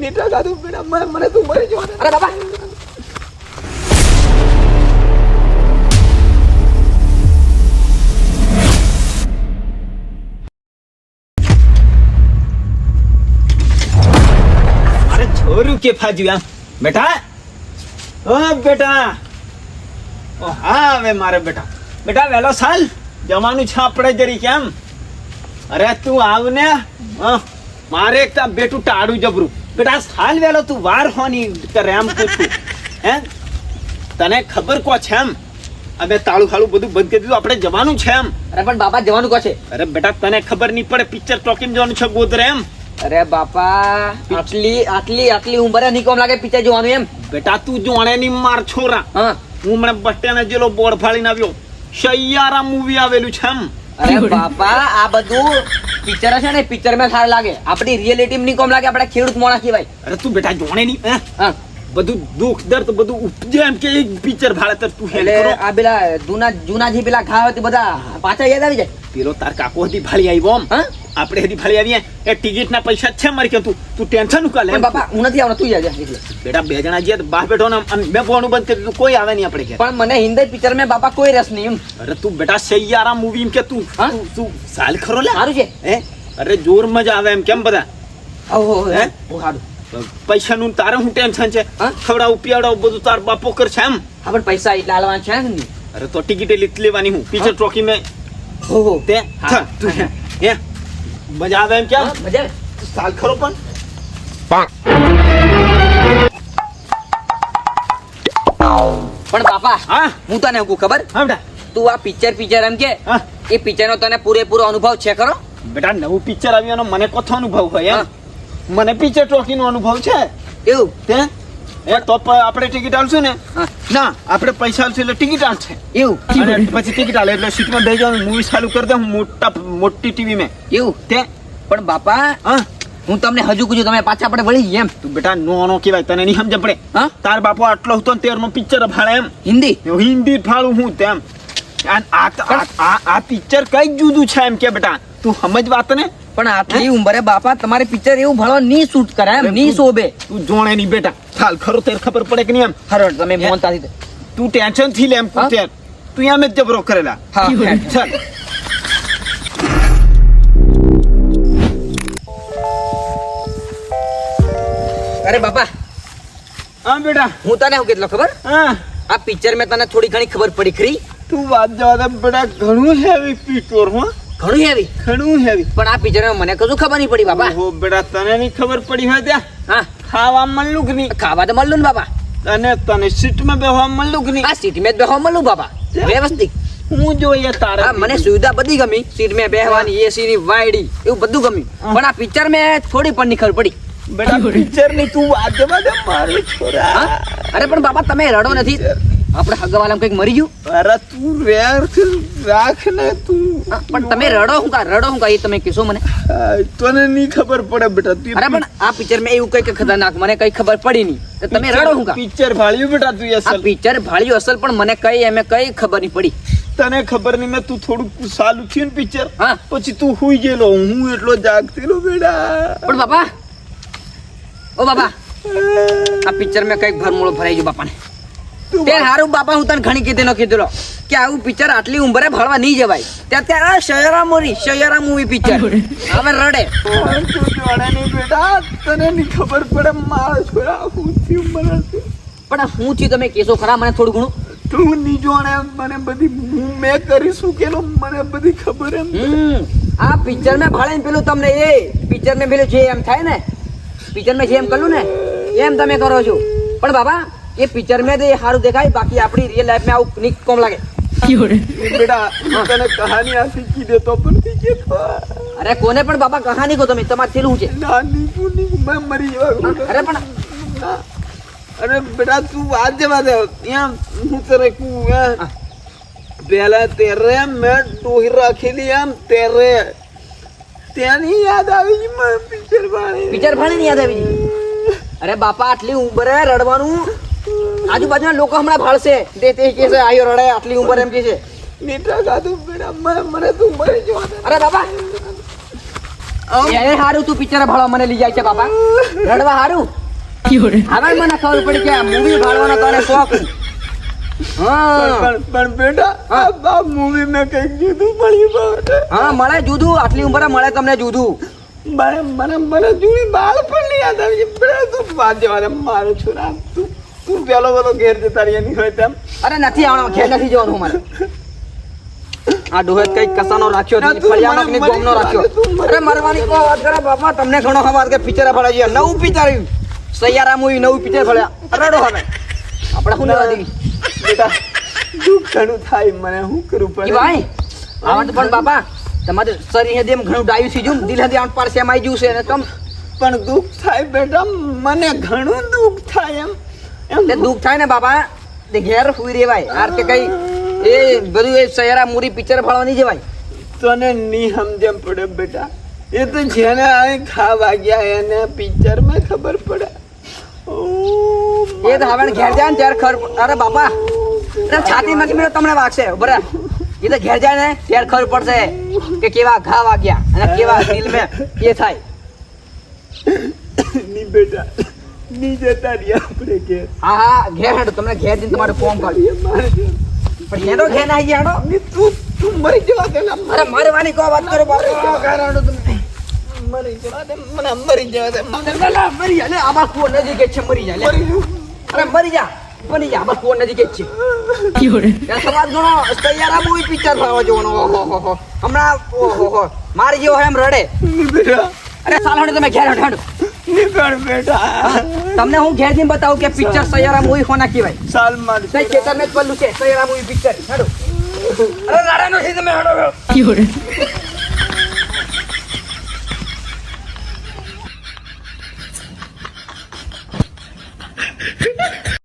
નીટા ગાધું બેટા મને તું મરી જવા અરે બાબા કે ફાજ્યું આમ. બેટા? ઓ બેટા. ઓ, હા, હવે મારે બેટા. બેટા વેલો સાલ જવાનું છે આપણે જરી કેમ? અરે તું આવને. મારે એક બેટું ટાળું જબરું. બેટા હાલ વેલો તું વાર હોની કરે એમ પૂછું હે? તને ખબર કો છે એમ? અમે તાળું ખાળું બધું બંધ કરી દીધું આપણે જવાનું છે એમ. અરે પણ બાપા જવાનું કો છે? અરે બેટા તને ખબર નહીં પડે પિક્ચર ટોકીમ જવાનું છે ગોદરે એમ? અરે બાપા આટલી આટલી આટલી ઉંમરે નહીં કોમ લાગે પિક્ચર જોવાનું એમ? બેટા તું જોણે ની માર છોરા. હા. હું હમણાં બસ સ્ટેન્ડ જેલો બોર્ડ ફાડીને આવ્યો. સૈયારા મૂવી આવેલું છે એમ. અરે બાપા આ બધું પિક્ચર છે ને પિક્ચરમાં સારા લાગે. આપણી રિયલિટી ની કોમ લાગે આપણે ખેડૂત મોણા કહેવાય. અરે તું બેટા જોણે નહીં હા? બધું દુઃખ દર્દ બધું ઉપજે એમ કે એક પિક્ચર ભાડે તર તું હેલ એટલે આ પેલા જૂના જૂના જે પેલા ઘા હતી બધા પાછા યાદ આવી જાય. પેલો તાર કાકો હતી ભાળી આવ્યો આમ. હા? આપણે હજી ફરી આવીએ. એ ટિકિટ ના પૈસા છે મારી કે તું તું ટેન્શન ઉકા લે બાપા હું નથી આવવાનો તું જાજે. બેટા બે જણા જઈએ તો બહાર બેઠો ને મેં ફોન બંધ કરી દીધું કોઈ આવે નહીં આપણે ઘેર. પણ મને હિન્દી પિક્ચર મેં બાપા કોઈ રસ નહીં એમ. અરે તું બેટા સૈયારા મૂવી એમ કે તું તું સાલ ખરો લે? સારું છે. હે? અરે જોર મજા આવે એમ કેમ બધા? ઓહો હે? પૈસા સારું પૈસાનું તારે હું ટેન્શન છે? ખવડાવું પીવડાવું બધું તાર બાપો કરશે એમ. હા પણ પૈસા એટલા આલવાના છે ને. અરે તો ટિકિટ લેવાની હું. પિક્ચર? ટ્રોકી મેં ઓહો. તે હા. તું હે. મજા આવે એમ કે હા, મજા આવે. સાલ ખરો પણ. પણ બાપા હા? હું તને કહું ખબર? હા બેટા. તું આ પિક્ચર પિક્ચર એમ કે હા. એ પિક્ચર નો તને પૂરેપૂરો અનુભવ છે ખરો? બેટા નવું પિક્ચર આવ્યું મને કોથો અનુભવ હોય એમ. મને પિક્ચર ટ્રોકી નો અનુભવ છે. એવું? તે? એ તો આપણે ટિકિટ આલશું ને? ના આપણે પૈસા આલશું એટલે ટિકિટ આલશે. એવું? અને પછી ટિકિટ આલે એટલે સીટમાં બેસી જવાનું મૂવી ચાલુ કરી દઉં મોટા મોટી ટીવી મેં. એવું? તે? પણ બાપા હા. હું તમને હજુ કીધું તમે પાછા આપણે વળી એમ. તું બેટા નો નો કહેવાય તને નહીં સમજે પડે. હા? તાર બાપો આટલો હતો તેર નો પિક્ચર ફાળે એમ. હિન્દી? હિન્દી ફાળું હું તેમ. આ આ પિક્ચર કઈ જુદું છે એમ કે બેટા? તું સમજ વાત ને? પણ આટલી ઉંમરે બાપા તમારે પિક્ચર એવું ભણો ની શૂટ કરાય અરે શોભે. તું જોણે ની બેટા. ચાલ ખરો તેર ખબર પડે કે નહીં એમ? ખરો તમે? મોનતાથી તું ટેન્શનથી લે એમ? તું તું એમ જ જબરો કરેલા. હા. ચાલ. અરે બાપા હા બેટા. હું તને હું કેટલો ખબર? હા. આ પિક્ચર મેં તને થોડી ઘણી ખબર પડી ખરી. તું વાત જવા દે બેટા ઘણું હેવી પિક્ચર હો. ઘણું હેવી ઘણું હેવી પણ આ પિક્ચર મને કશું ખબર નહીં પડી બાપા. ઓહો બેટા તને નહીં ખબર પડી હોય ત્યાં? હા. ખાવા મળલું કે નહીં. ખાવા તો મળલું ને બાપા. અને તને સીટમાં બેહવા મળલું કે નહીં. આ સીટ મેં બેહવા મળલું બાપા. વ્યવસ્થિત. હું જોઈએ તારા. મને સુવિધા બધી ગમી. સીટ મેં બેહવાની એસી ની વાયડી એવું બધું ગમ્યું. પણ આ પિક્ચર મેં થોડી પણ ખબર પડી. બેટા પિક્ચરની તું વાત જવા દે મારે છોરા. અરે પણ બાપા તમે રડો નથી. આપણે હગવાલામ કંઈક મરી ગયું? અરે તું વ્યર્થ રાખ ને તું. પણ તમે રડો હું કા રડો હું કા એ તમે કહેશો મને. તને નહીં ખબર પડે બેટા તું અરે પણ આ પિક્ચર મેં એવું કઈ ખતરનાક મને કઈ ખબર પડી નહીં. તો તમે રડો હું કા? પિક્ચર ભાળ્યું બેટા તું આ અસલ. પિક્ચર ભાળ્યું અસલ પણ મને કઈ એમે કઈ ખબર નહીં પડી. તને ખબર નહીં મેં તું થોડું સાલું થયું ને પિક્ચર પછી તું હુઈ ગયેલો હું એટલો જાગતેલો બેટા. પણ બાપા ઓ બાપા આ પિક્ચર મેં કંઈક ભરમૂળો ભરાઈ ગયો બાપાને. તું હારું બાપા હું તને ઘણી કીધેલો કીધેલો કે આવું પિક્ચર આટલી ઉંમરે ભરવા નહીં જવાય. ત્યાં ત્યાં આ શયરા મોરી શયરા મૂવી પિક્ચર હવે રડે. બેટા તને ની ખબર પડે મારા છોરા હું થયું મને. શું? પણ હું થયું? તમે કેસો ખરા મને થોડું ઘણું? તું નહીં જોણે મને બધી હું મેં કરી શું કેલો મને બધી ખબર એમ. હમ. આ પિક્ચર મેં ભાળે પેલું તમને એ પિક્ચર મેં પેલું જે એમ થાય ને પિક્ચર મેં જે એમ કર્યું ને એમ તમે કરો છો. પણ બાબા એ પિક્ચર મેં તો એ સારું દેખાય બાકી આપણી રિયલ લાઈફમાં આવું નિક કોમ લાગે. બેટા તને કહાની આ શીખી દેતો પણ શીખી તો અરે કોને પણ બાબા કહાની કહો તમે તમારે થયેલું છે? મેં મરી જવા અરે પણ અરે બેટા તું વાત જવા દે. ત્યાં હું તને કું હે. પહેલા તેરે મેં ડોહી રાખેલી એમ તેરે ત્યાંની યાદ આવી ગઈ પિક્ચર ભાણી પિક્ચર ભાણી યાદ આવી અરે બાપા આટલી ઉંબરે રડવાનું આજુબાજુના લોકો હમણાં ભાળશે. તે તે કે છે આયો રડે આટલી ઉંમર એમ કે છે. નીટા ગાધું બેડા મને તું મરી જો અરે બાબા એને હારું તું પિક્ચર ભાળવા મને લઈ જાય છે બાબા રડવા હારું. હવે મને ખબર પડી કે મૂવી ભાળવાનો તને શોખ. હા. પણ બેટા. આ મૂવી મેં કંઈક જુદું પડ્યું હા મળે જુદું. આટલી ઉંમરે મળે તમને જુદું. મને મને મને જૂની બાળ પણ નહીં યાદ આવી બેટા તું વાત જવા મારું મારો તું તું પેલો પેલો ઘેર જતા રહ્યા નહીં હોય તેમ. અરે નથી આવવાનું ઘેર નથી જવાનું મારે આ ડોહેત કઈ કસાનો રાખ્યો ફળિયાનો કે ગોમનો રાખ્યો. અરે મરવાની કો વાત કરે બાપા તમને ઘણો ખબર કે પિક્ચર ફળે છે? નવું પિક્ચર આવ્યું. સૈયારા મૂવી નવું પિક્ચર ફળ્યા. રડો હવે. આપણે શું લેવા દેવી બેટા દુઃખ ઘણું થાય મને હું કરું પણ? ભાઈ આવત પણ બાપા તમારે શરીર હદે ઘણું ડાયું છે ગયું દિલ હદે આમ પાર સેમ આવી ગયું છે ને તમ પણ દુઃખ થાય બેટા મને ઘણું દુઃખ થાય એમ. તે દુઃખ થાય ને બાપા તે ઘેર સુઈ રેવાય આર કે કઈ એ બધું એ સહેરા મૂરી પિક્ચર ફાળવાની જવાય. તને ની સમજમ પડે બેટા. એ તો જેને આ ખા વાગ્યા એને પિક્ચરમાં ખબર પડે. એ તો હવે ઘેર જાય ને ત્યારે ખર અરે બાપા છાતી માંથી મેં તમને વાગશે. બરાબર એ તો ઘેર જાય ને ત્યારે ખબર પડશે કે કેવા ઘા વાગ્યા અને કેવા દિલ મેં એ થાય. ની બેટા. ની જતા રહ્યા આપણે ઘેર હા હા ઘેર હેડો તમને ઘેર જઈને તમારે ફોર્મ કાઢી પણ હેડો ઘેર ના હેડો. તું તું મરી જવા દે ને મરવાની કો વાત કરો બાપા. ઘેર હેડો તમે. મરી જવા દે મને મરી જવા દે મને લે, લે, મરી જા લે આમાં કુવો નજીક છે મરી જા લે. અરે મરી જા બની જા આમાં કુવો નજીક છે. ઘણો તૈયાર આ મૂવી પિક્ચર થવા જોવાનો ઓહો હો હો. હમણાં ઓહો હો. મારી જેવો એમ રડે. અરે સાલ તમે ઘેર હેડો. હેડો ની કર બેટા. તમને હું ઘેર જઈને બતાવું કે પિક્ચર સૈયારા મૂવી કોના કહેવાય? સાલ માર. કઈ ખેતર ને જ પેલું છે સૈયારા મૂવી પિક્ચર હેડો. અરે લડા નથી તમે હેડો